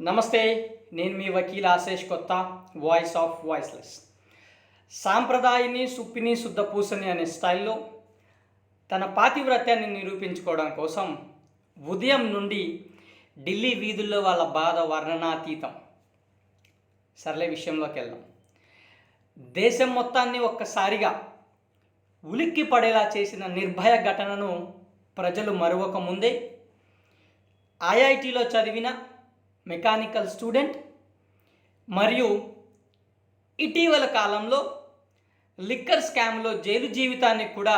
నమస్తే నేను మీ వకీల్ ఆశేష్ కొత్త వాయిస్ ఆఫ్ వాయిస్లెస్ సాంప్రదాయని సుప్పిని శుద్ధపూసని అనే స్టైల్లో తన పాతివ్రత్యాన్ని నిరూపించుకోవడం కోసం ఉదయం నుండి ఢిల్లీ వీధుల్లో వాళ్ళ బాధ వర్ణనాతీతం. సర్లే విషయంలోకి వెళ్దాం. దేశం మొత్తాన్ని ఒక్కసారిగా ఉలిక్కి పడేలా చేసిన నిర్భయ ఘటనను ప్రజలు మరొక ముందే ఐఐటిలో చదివిన మెకానికల్ స్టూడెంట్ మరియు ఇటీవల కాలంలో లిక్కర్ స్కామ్లో జైలు జీవితాన్ని కూడా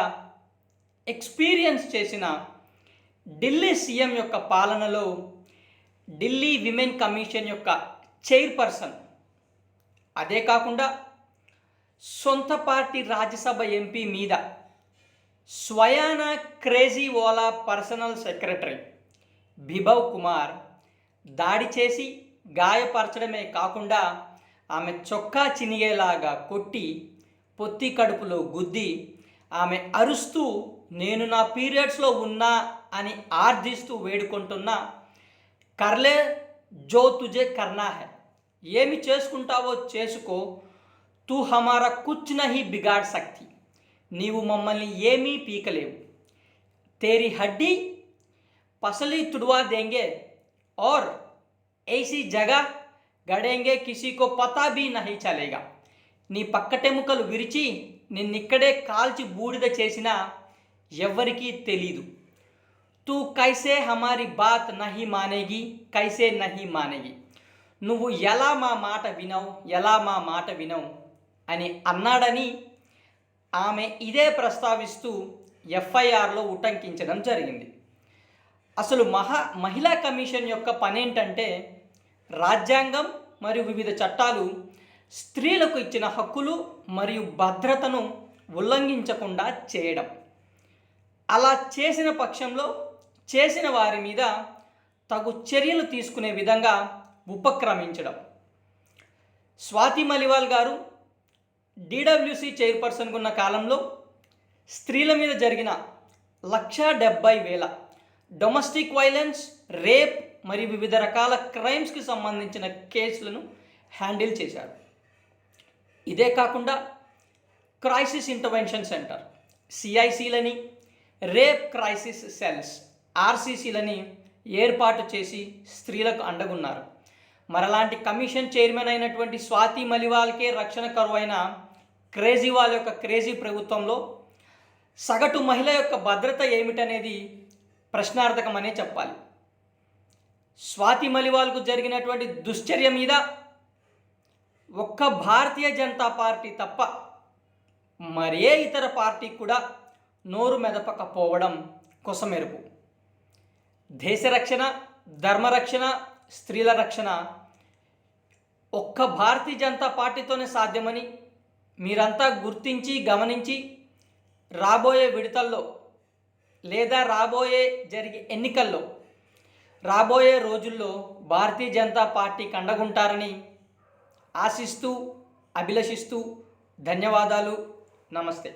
ఎక్స్పీరియన్స్ చేసిన ఢిల్లీ సీఎం యొక్క పాలనలో ఢిల్లీ విమెన్ కమిషన్ యొక్క చైర్పర్సన్. అదే కాకుండా సొంత పార్టీ రాజ్యసభ ఎంపీ మీద స్వయాన Kejriwal personal secretary Bibhav Kumar దాడి చేసి గాయపరచడమే కాకుండా ఆమె చొక్కా చినిగేలాగా కొట్టి పొత్తి కడుపులో గుద్ది ఆమె అరుస్తూ నేను నా పీరియడ్స్లో ఉన్నా అని ఆర్జిస్తూ వేడుకుంటున్న కర్లే జో తుజే కర్నా ఏమి చేసుకుంటావో చేసుకో తూ హమారా కుచ్ నహి బిగాడ్ సక్తి. నీవు మమ్మల్ని ఏమీ పీకలేవు. తేరి హడ్డీ పసలి తుడువా దేంగే और ऐसी जगह గడేంగే కిసీకో పతా బీ నహీ చలేగా నీ పక్కటెముకలు విరిచి నిన్నిక్కడే కాల్చి బూడిద చేసినా ఎవ్వరికీ తెలీదు తూ కైసే హమారి బాత్ నహి మానేగి కైసే నహి మానేగి నువ్వు ఎలా మా మాట వినవు ఎలా మా మాట వినవు అని అన్నాడని ఆమె ఇదే ప్రస్తావిస్తూ ఎఫ్ఐఆర్లో ఉటంకించడం జరిగింది అసలు మహా మహిళా కమిషన్ యొక్క పనేంటంటే రాజ్యాంగం మరియు వివిధ చట్టాలు స్త్రీలకు ఇచ్చిన హక్కులు మరియు భద్రతను ఉల్లంఘించకుండా చేయడం. అలా చేసిన పక్షంలో చేసిన వారి మీద తగు చర్యలు తీసుకునే విధంగా ఉపక్రమించడం. స్వాతి మలివాల్ గారు డిడబ్ల్యూసి చైర్పర్సన్గా ఉన్న కాలంలో స్త్రీల మీద జరిగిన లక్ష డెబ్బై వేల డొమెస్టిక్ వైలెన్స్ రేప్ మరియు వివిధ రకాల క్రైమ్స్కి సంబంధించిన కేసులను హ్యాండిల్ చేశారు. ఇదే కాకుండా క్రైసిస్ ఇంటర్వెన్షన్ సెంటర్ సిఐసిలని రేప్ క్రైసిస్ సెల్స్ ఆర్సీసీలని ఏర్పాటు చేసి స్త్రీలకు అండగున్నారు. మరలాంటి కమిషన్ చైర్మన్ అయినటువంటి స్వాతి మలివాల్కే రక్షణ కరువైన క్రేజీవాల్ యొక్క క్రేజీ ప్రభుత్వంలో సగటు మహిళ యొక్క భద్రత ఏమిటనేది ప్రశ్నార్థకమనే చెప్పాలి. స్వాతి మలివాల్కు జరిగినటువంటి దుశ్చర్య మీద ఒక్క భారతీయ జనతా పార్టీ తప్ప మరే ఇతర పార్టీ కూడా నోరు మెదపకపోవడం కొసమెరుపు దేశ రక్షణ ధర్మరక్షణ స్త్రీల రక్షణ ఒక్క భారతీయ జనతా పార్టీతోనే సాధ్యమని మీరంతా గుర్తించి గమనించి రాబోయే విడతల్లో లేదా రాబోయే జరిగే ఎన్నికల్లో రాబోయే రోజుల్లో భారతీయ జనతా పార్టీ కండగుంటారని ఆశిస్తూ అభిలషిస్తూ ధన్యవాదాలు. నమస్తే.